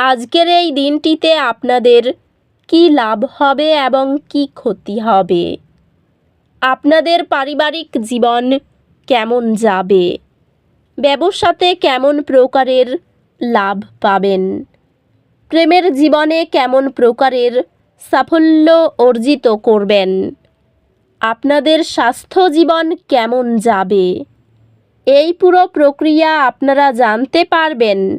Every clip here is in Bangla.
আজকের এই দিনটিতে আপনাদের কি লাভ হবে এবং কি ক্ষতি হবে? আপনাদের পারিবারিক জীবন কেমন যাবে? ব্যবসাতে কেমন প্রকারের লাভ পাবেন? প্রেমের জীবনে কেমন প্রকারের সাফল্য অর্জিত করবেন? আপনাদের স্বাস্থ্য জীবন কেমন যাবে? এই পুরো প্রক্রিয়া আপনারা জানতে পারবেন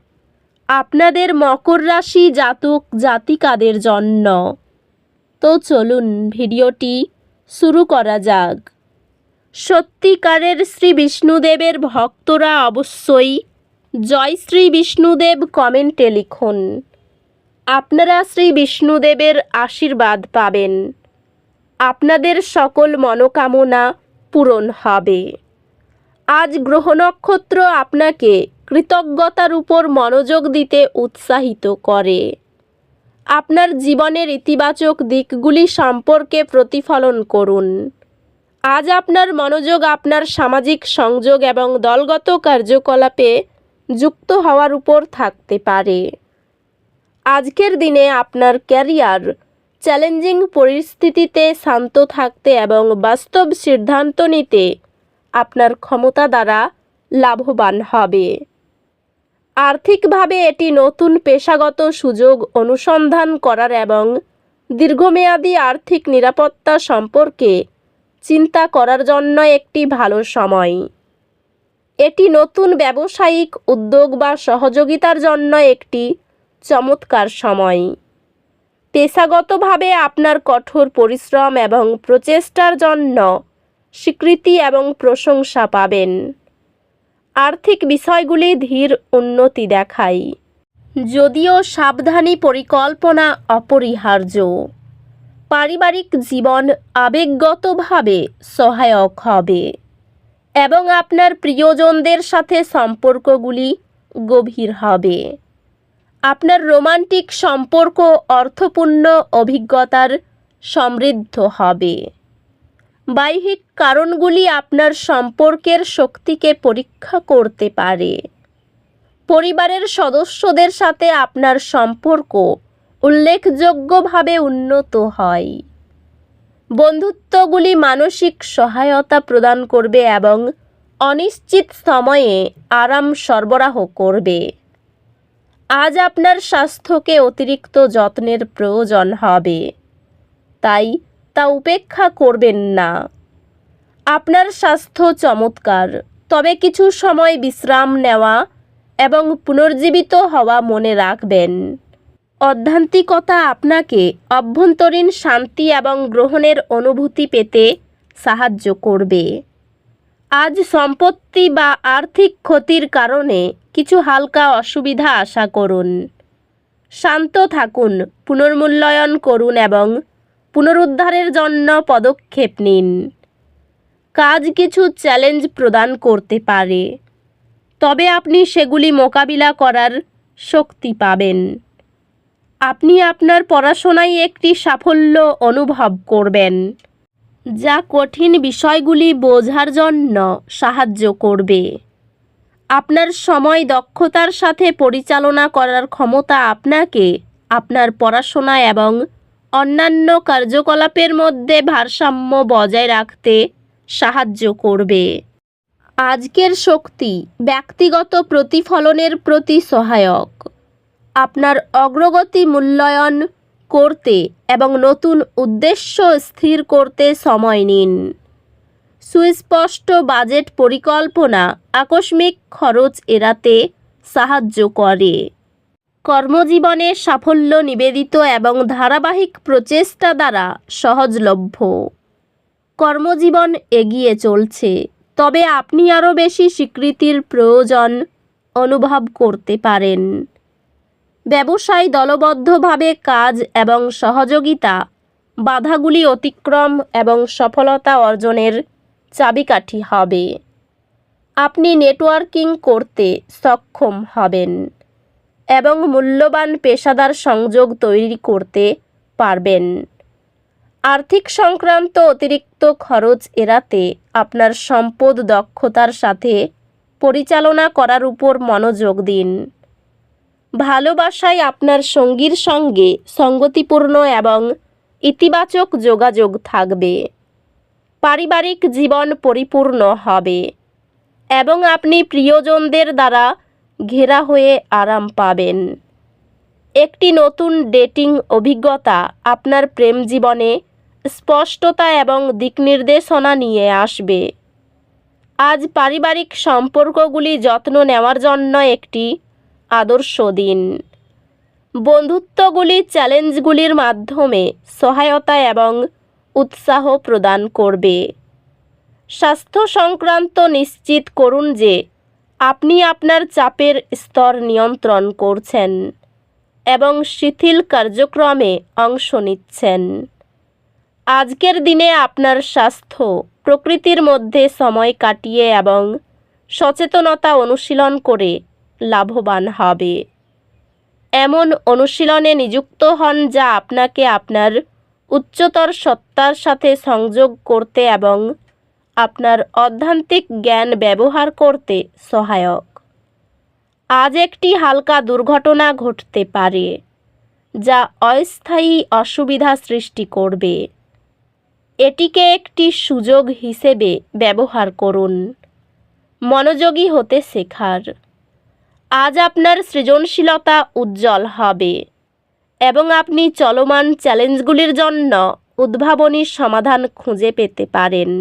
আপনাদের মকর রাশি জাতক জাতিকাদের জন্য। তো চলুন ভিডিওটি শুরু করা যাক। সত্যিকারের শ্রী বিষ্ণুদেবের ভক্তরা অবশ্যই জয় শ্রী বিষ্ণুদেব কমেন্টে লিখুন। আপনারা শ্রী বিষ্ণুদেবের আশীর্বাদ পাবেন। আপনাদের সকল মনোকামনা পূরণ হবে। আজ গ্রহ নক্ষত্র আপনাকে কৃতজ্ঞতার উপর মনোযোগ দিতে উৎসাহিত করে। আপনার জীবনের ইতিবাচক দিকগুলি সম্পর্কে প্রতিফলন করুন। আজ আপনার মনোযোগ আপনার সামাজিক সংযোগ এবং দলগত কার্যকলাপে যুক্ত হওয়ার উপর থাকতে পারে। আজকের দিনে আপনার ক্যারিয়ার চ্যালেঞ্জিং পরিস্থিতিতে শান্ত থাকতে এবং বাস্তব সিদ্ধান্ত নিতে আপনার ক্ষমতা দ্বারা লাভবান হবে। আর্থিকভাবে এটি নতুন পেশাগত সুযোগ অনুসন্ধান করার এবং দীর্ঘমেয়াদী আর্থিক নিরাপত্তা সম্পর্কে চিন্তা করার জন্য একটি ভালো সময়। এটি নতুন ব্যবসায়িক উদ্যোগ বা সহযোগিতার জন্য একটি চমৎকার সময়। পেশাগতভাবে আপনার কঠোর পরিশ্রম এবং প্রচেষ্টার জন্য স্বীকৃতি এবং প্রশংসা পাবেন। আর্থিক বিষয়গুলি ধীর উন্নতি দেখায়। যদিও সাবধানী পরিকল্পনা অপরিহার্য। পারিবারিক জীবন আবেগগতভাবে সহায়ক হবে এবং আপনার প্রিয়জনদের সাথে সম্পর্কগুলি গভীর হবে। আপনার রোমান্টিক সম্পর্ক অর্থপূর্ণ অভিজ্ঞতার সমৃদ্ধ হবে। বাহ্যিক কারণগুলি আপনার সম্পর্কের শক্তিকে পরীক্ষা করতে পারে। পরিবারের সদস্যদের সাথে আপনার সম্পর্ক উল্লেখযোগ্যভাবে উন্নত হয়। বন্ধুত্বগুলি মানসিক সহায়তা প্রদান করবে এবং অনিশ্চিত সময়ে আরাম সরবরাহ করবে। আজ আপনার স্বাস্থ্যকে অতিরিক্ত যত্নের প্রয়োজন হবে। তাই তা উপেক্ষা করবেন না। আপনার স্বাস্থ্য চমৎকার, তবে কিছু সময় বিশ্রাম নেওয়া এবং পুনর্জীবিত হওয়া মনে রাখবেন। অধ্যান্তিকতা আপনাকে অভ্যন্তরীণ শান্তি এবং গ্রহণের অনুভূতি পেতে সাহায্য করবে। আজ সম্পত্তি বা আর্থিক ক্ষতির কারণে কিছু হালকা অসুবিধা আশা করুন। শান্ত থাকুন, পুনর্মূল্যায়ন করুন এবং পুনরুদ্ধারের জন্য পদক্ষেপ নিন। কাজ কিছু চ্যালেঞ্জ প্রদান করতে পারে। তবে আপনি সেগুলি মোকাবিলা করার শক্তি পাবেন। আপনি আপনার পড়াশোনায় একটি সাফল্য অনুভব করবেন, যা কঠিন বিষয়গুলি বোঝার জন্য সাহায্য করবে। আপনার সময় দক্ষতার সাথে পরিচালনা করার ক্ষমতা আপনাকে আপনার পড়াশোনা এবং অন্যান্য কার্যকলাপের মধ্যে ভারসাম্য বজায় রাখতে সাহায্য করবে। আজকের শক্তি ব্যক্তিগত প্রতিফলনের প্রতি সহায়ক। আপনার অগ্রগতি মূল্যায়ন করতে এবং নতুন উদ্দেশ্য স্থির করতে সময় নিন। সুস্পষ্ট বাজেট পরিকল্পনা আকস্মিক খরচ এড়াতে সাহায্য করে। কর্মজীবনে সাফল্য নিবেদিত এবং ধারাবাহিক প্রচেষ্টা দ্বারা সহজলভ্য। কর্মজীবন এগিয়ে চলছে। তবে আপনি আরও বেশি স্বীকৃতির প্রয়োজন অনুভব করতে পারেন। ব্যবসায় দলবদ্ধভাবে কাজ এবং সহযোগিতা, বাধাগুলি অতিক্রম এবং সফলতা অর্জনের চাবিকাঠি হবে। আপনি নেটওয়ার্কিং করতে সক্ষম হবেন। এবং মূল্যবান পেশাদার সংযোগ তৈরি করতে পারবেন। আর্থিক সংক্রান্ত অতিরিক্ত খরচ এড়াতে আপনার সম্পদ দক্ষতার সাথে পরিচালনা করার উপর মনোযোগ দিন। ভালোবাসায় আপনার সঙ্গীর সঙ্গে সঙ্গতিপূর্ণ এবং ইতিবাচক যোগাযোগ থাকবে। পারিবারিক জীবন পরিপূর্ণ হবে এবং আপনি প্রিয়জনদের দ্বারা ঘেরা হয়ে আরাম পাবেন। একটি নতুন ডেটিং অভিজ্ঞতা আপনার প্রেম জীবনে স্পষ্টতা এবং দিকনির্দেশনা নিয়ে আসবে। আজ পারিবারিক সম্পর্কগুলি যত্ন নেওয়ার জন্য একটি আদর্শ দিন। বন্ধুত্বগুলি চ্যালেঞ্জগুলির মাধ্যমে সহায়তা এবং উৎসাহ প্রদান করবে। স্বাস্থ্য সংক্রান্ত নিশ্চিত করুন যে আপনি আপনার চাপের স্তর নিয়ন্ত্রণ করছেন এবং শিথিল কার্যক্রমে অংশ নিচ্ছেন। আজকের দিনে আপনার স্বাস্থ্য প্রকৃতির মধ্যে সময় কাটিয়ে এবং সচেতনতা অনুশীলন করে লাভবান হবে। এমন অনুশীলনে নিযুক্ত হন যা আপনাকে আপনার উচ্চতর সত্তার সাথে সংযোগ করতে এবং আপনার অধ্যান্তিক জ্ঞান ব্যবহার করতে সহায়ক। আজ একটি হালকা দুর্ঘটনা ঘটতে পারে, যা অস্থায়ী অসুবিধা সৃষ্টি করবে। এটিকে একটি সুযোগ হিসেবে ব্যবহার করুন। মনোযোগী হতে শেখার। আজ আপনার সৃজনশীলতা উজ্জ্বল হবে এবং আপনি চলমান চ্যালেঞ্জগুলির জন্য উদ্ভাবনী সমাধান খুঁজে পেতে পারেন।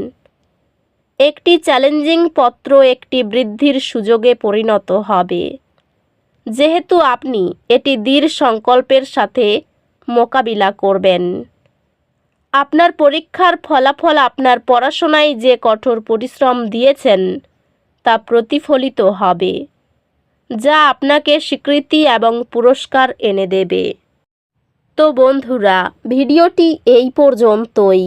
একটি চ্যালেঞ্জিং পত্র একটি বৃদ্ধির সুযোগে পরিণত হবে। যেহেতু আপনি এটি দৃঢ় সংকল্পের সাথে মোকাবিলা করবেন। আপনার পরীক্ষার ফলাফল আপনার পড়াশোনায় যে কঠোর পরিশ্রম দিয়েছেন, তা প্রতিফলিত হবে, যা আপনাকে স্বীকৃতি এবং পুরস্কার এনে দেবে। তো বন্ধুরা, ভিডিওটি এই পর্যন্তই।